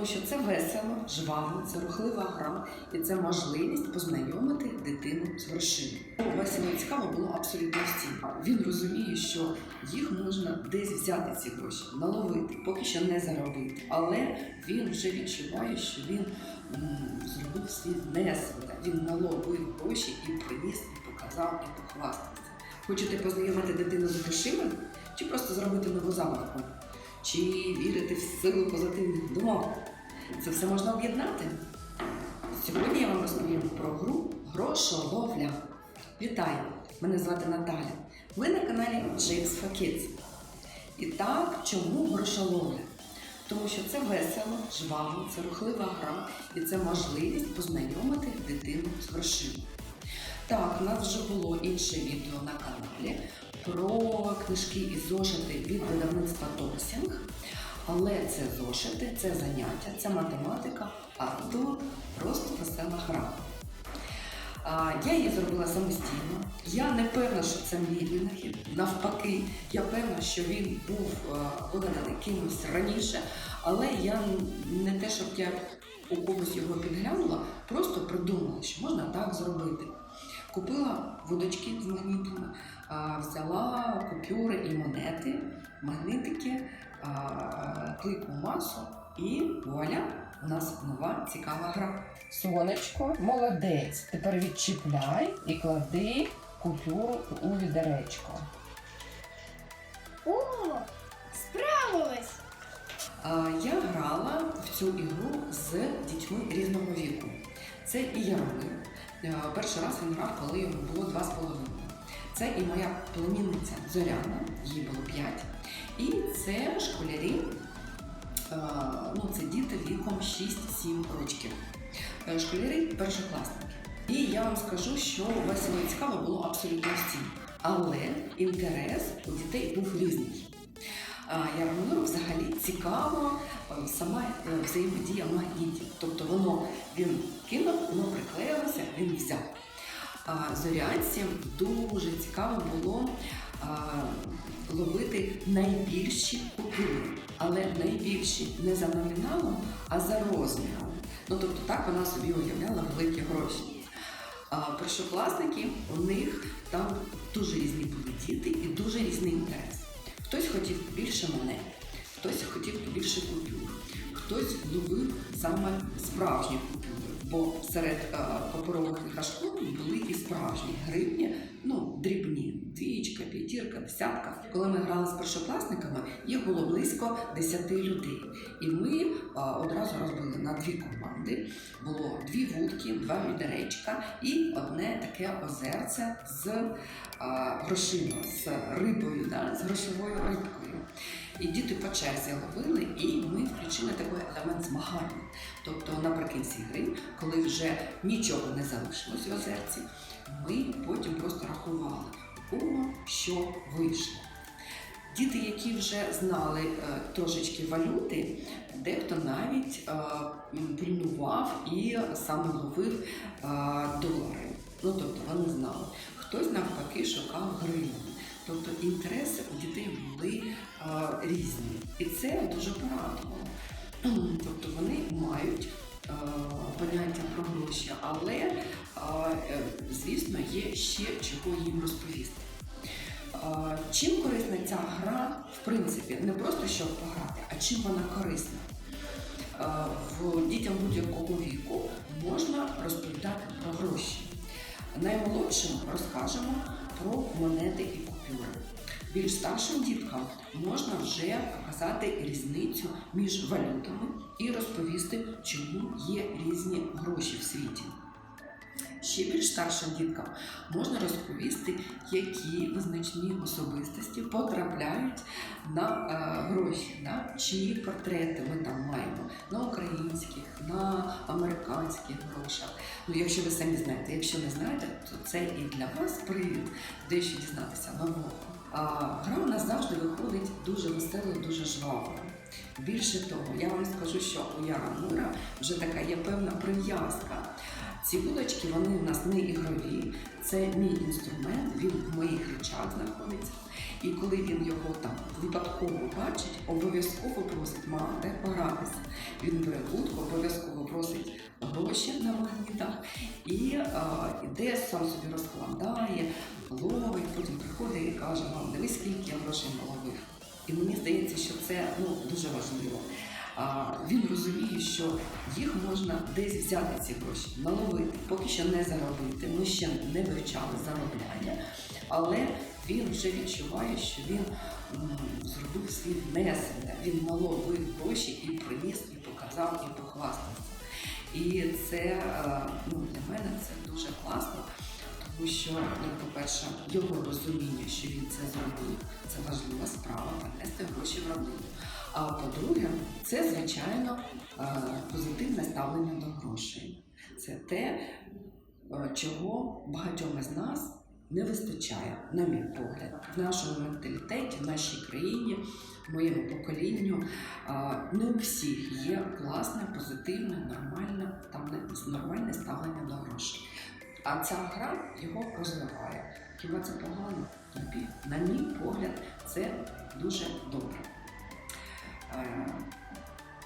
тому що це весело, жваво, це рухлива гра і це можливість познайомити дитину з грошима. Весело і цікаво було абсолютно всім. Він розуміє, що їх можна десь взяти ці гроші, наловити, поки що не заробити. Але він вже відчуває, що він зробив свій внесок. Він наловив гроші і приніс, і показав, і похвастався. Хочете познайомити дитину з грошима? Чи просто зробити нову забавку? Чи вірити в силу позитивних думок? Це все можна об'єднати. Сьогодні я вам розповім про гру Грошоловля. Вітаю! Мене звати Наталя. Ви на каналі James for Kids. І так, чому грошоловля? Тому що це весело, жваво, це рухлива гра і це можливість познайомити дитину з грошима. Так, у нас вже було інше відео на каналі про книжки і зошити від видавництва Тосінг. Але це зошити, це заняття, це математика, а тут просто весела гра. Я її зробила самостійно. Я не певна, що це мій винахід. Навпаки, я певна, що він був вигаданий кимось раніше, але я не те, щоб я у когось його підглянула, просто придумала, що можна так зробити. Купила водочки з магнітами, взяла купюри і монети, магнитики, а, клейку масу і вуаля, у нас нова цікава гра. Сонечко, молодець. Тепер відчіпляй і клади купюру у відеречко. О, справилась! Я грала в цю ігру з дітьми різного віку. Це і Яромир. Е, Перший раз він грав, коли йому було два з половиною. Це і моя племінниця Зоряна, їй було 5. І це школярі, е, ну це діти віком 6-7 років. Е, Школярі першокласники. І я вам скажу, що весело і цікаво було абсолютно всім. Але інтерес у дітей був різний. А Яромиру взагалі цікаво сама е, взаємодія магнітів. Тобто воно він кинув, воно приклеїлося, він взяв. А зорянці дуже цікаво було ловити найбільші купюри, але найбільші не за номіналом, а за розміром. Ну тобто так вона собі уявляла великі гроші. А першокласники у них там дуже різні були діти і дуже різний інтерес. Хтось хотів більше монет, хтось хотів більше купюр, хтось любив саме справжні купюри. Бо серед е, паперових кашков були і справжні гривні, ну дрібні, двічка, п'ятірка, десятка. Коли ми грали з першокласниками, їх було близько 10 людей. І ми е, одразу розбили на дві команди. Було дві вудки, два відеречка і одне таке озерце з е, грошима, з рибою, да, з грошовою рибкою. І діти по черзі ловили, і ми включили такий елемент змагання. Тобто наприкінці гри, коли вже нічого не залишилось в озерці, ми потім просто рахували, кого що вийшло. Діти, які вже знали е, трошечки валюти, дехто навіть е, пильнував і саме ловив е, долари. Ну тобто вони знали. Хтось навпаки шукав гривні. Тобто інтереси у дітей були е, різні. І це дуже порадувало. Тобто вони мають е, поняття про гроші, але, е, е, звісно, є ще чого їм розповісти. Е, Чим корисна ця гра, в принципі, не просто щоб пограти, а чим вона корисна? Е, В дітям будь-якого віку можна розповідати про гроші. Наймолодшим розкажемо про монети і купюри. Більш старшим діткам можна вже показати різницю між валютами і розповісти, чому є різні гроші в світі. Ще більш старшим діткам можна розповісти, які визначні особистості потрапляють на е, гроші, да? чиї портрети ми там маємо на українських, на американських грошах. Ну, якщо ви самі знаєте, якщо не знаєте, то це і для вас привід дещо дізнатися нового. А гра у нас завжди виходить дуже весело, дуже жваво. Більше того, я вам скажу, що у Яра Мура вже така є певна прив'язка. Ці вудочки вони у нас не ігрові, це мій інструмент, він в моїх речах знаходиться. І коли він його там випадково бачить, обов'язково просить мама, де погратися. Він бере вудку, обов'язково просить гроші на магнітах і а, іде сам собі розкладає, ловить, потім приходить і каже, мам, дивись, скільки я грошей наловив. І мені здається, що це ну, дуже важливо. Він розуміє, що їх можна десь взяти ці гроші, наловити, поки що не заробити. Ми ще не вивчали заробляння, але він вже відчуває, що він зробив свій внесок. Він наловив гроші і приніс, і показав, і похвастався. І це е, ну, для мене це дуже класно, тому що, ну, по-перше, його розуміння, що він це зробив, це важлива справа принести гроші в родину. А по-друге, це звичайно е, позитивне ставлення до грошей. Це те, е, чого багатьом із нас не вистачає, на мій погляд, в нашому менталітеті, в нашій країні, в моєму поколінню. е, Не у всіх є класне, позитивне, нормальне, там нормальне ставлення до грошей. А ця гра його розвиває. Хіба це погано? Ні. На мій погляд, це дуже добре. Е,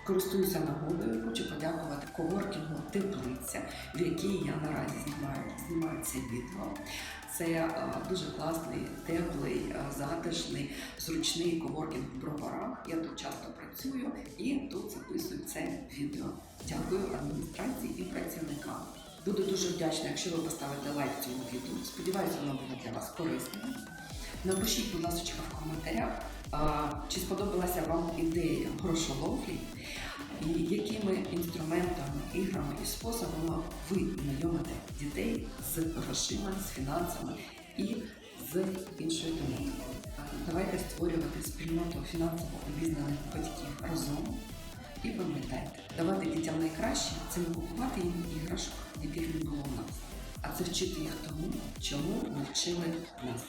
Користуюся нагодою, хочу подякувати коворкінгу Теплиця, в якій я наразі знімаю, знімаю це відео. Це е, дуже класний, теплий, е, затишний, зручний коворкінг в броварах. Я тут часто працюю і тут записую це відео. Дякую адміністрації і працівникам. Буду дуже вдячна, якщо ви поставите лайк цьому відео. Сподіваюся, воно буде для вас корисним. Напишіть, будь ласка, в коментарях, чи сподобалася вам ідея грошоловлі, і якими інструментами, іграми і способами ви знайомите дітей з грошима, з фінансами і з іншою тематикою. Давайте створювати спільноту фінансово обізнаних батьків разом. І пам'ятайте, давати дітям найкраще це не купувати їм іграшок, яких не було в нас, а це вчити їх тому, чому навчили нас.